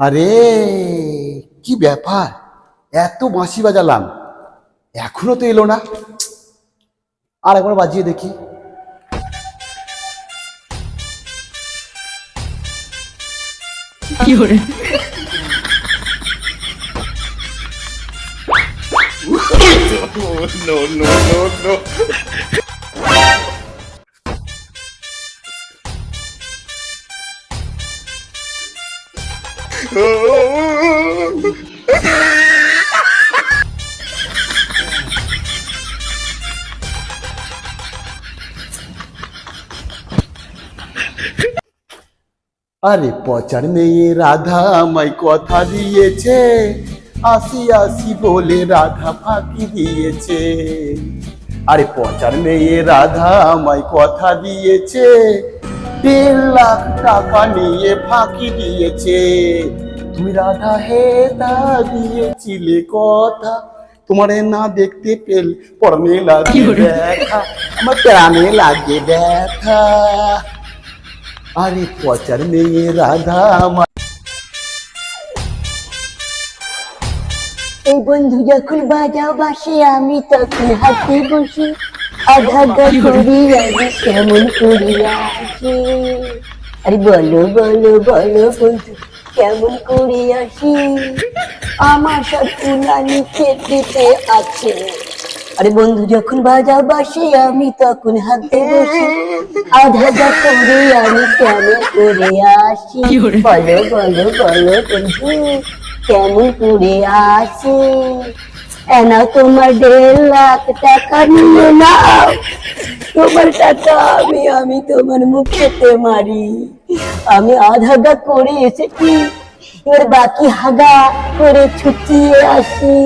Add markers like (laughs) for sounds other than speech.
আরে কি ব্যাপার? এত বাঁশি বাজালাম। এখনও তো এলো না। আর একবার বাজিয়ে দেখি। (laughs) আরে পচার মেয়ে রাধা আমায় কথা দিয়েছে। আসি আসি বলে রাধা ফাঁকি দিয়েছে। আরে পচার মেয়ে রাধা আমায় কথা দিয়েছে। দেড় লাখ টাকা নিয়ে ফাঁকি দিয়েছে। তুমি রাধা হে তা দিয়েছিলে কথা। তোমারে না দেখতে পেল পরনে লাগে ব্যথা আমার প্রাণে লাগে ব্যথা। আরে পচার মেয়ে রাধা আমার। এই বন্ধু যখন বাজাও বাসে আমি তখন হাতে বসে আধা গা করি কেমন করি আসি আরে বলো বলো বলো কেমন করে আসি আমার সব পুনানি খেতে আছে আরে বন্ধু যখন বাজাও বাসে আমি তখন হাতে বসে আধা করে আমি কেমন করে আসি বলো বলো বলো বন্ধু কেমন করে আসে এনা তোমার দেড় লাখ টাকা নিয়ে নাও। তোমার টাকা আমি আমি তোমার মুখেতে মারি। আমি আধাগা করে এসেছি এবার বাকি হাগা করে ছুটিয়ে আসি।